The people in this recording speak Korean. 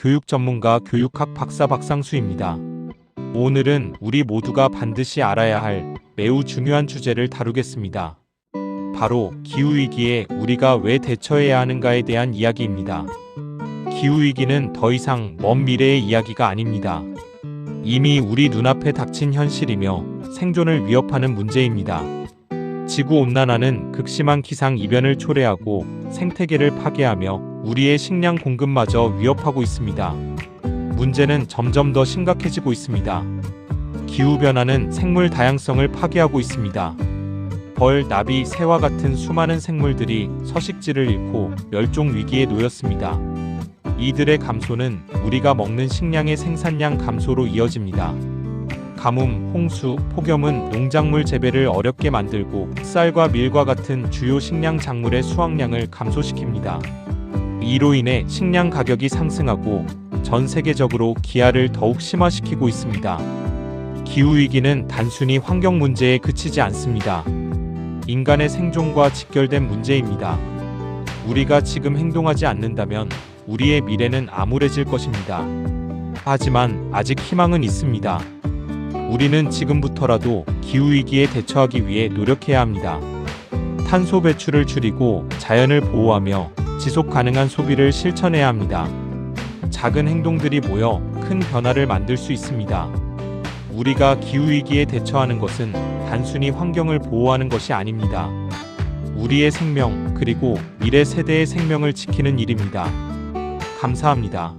교육 전문가 교육학 박사 박상수입니다. 오늘은 우리 모두가 반드시 알아야 할 매우 중요한 주제를 다루겠습니다. 바로 기후위기에 우리가 왜 대처해야 하는가에 대한 이야기입니다. 기후위기는 더 이상 먼 미래의 이야기가 아닙니다. 이미 우리 눈앞에 닥친 현실이며 생존을 위협하는 문제입니다. 지구 온난화는 극심한 기상 이변을 초래하고 생태계를 파괴하며 우리의 식량 공급마저 위협하고 있습니다. 문제는 점점 더 심각해지고 있습니다. 기후 변화는 생물 다양성을 파괴하고 있습니다. 벌, 나비, 새와 같은 수많은 생물들이 서식지를 잃고 멸종 위기에 놓였습니다. 이들의 감소는 우리가 먹는 식량의 생산량 감소로 이어집니다. 가뭄, 홍수, 폭염은 농작물 재배를 어렵게 만들고 쌀과 밀과 같은 주요 식량 작물의 수확량을 감소시킵니다. 이로 인해 식량 가격이 상승하고 전 세계적으로 기아를 더욱 심화시키고 있습니다. 기후위기는 단순히 환경 문제에 그치지 않습니다. 인간의 생존과 직결된 문제입니다. 우리가 지금 행동하지 않는다면 우리의 미래는 암울해질 것입니다. 하지만 아직 희망은 있습니다. 우리는 지금부터라도 기후위기에 대처하기 위해 노력해야 합니다. 탄소 배출을 줄이고 자연을 보호하며 지속 가능한 소비를 실천해야 합니다. 작은 행동들이 모여 큰 변화를 만들 수 있습니다. 우리가 기후위기에 대처하는 것은 단순히 환경을 보호하는 것이 아닙니다. 우리의 생명, 그리고 미래 세대의 생명을 지키는 일입니다. 감사합니다.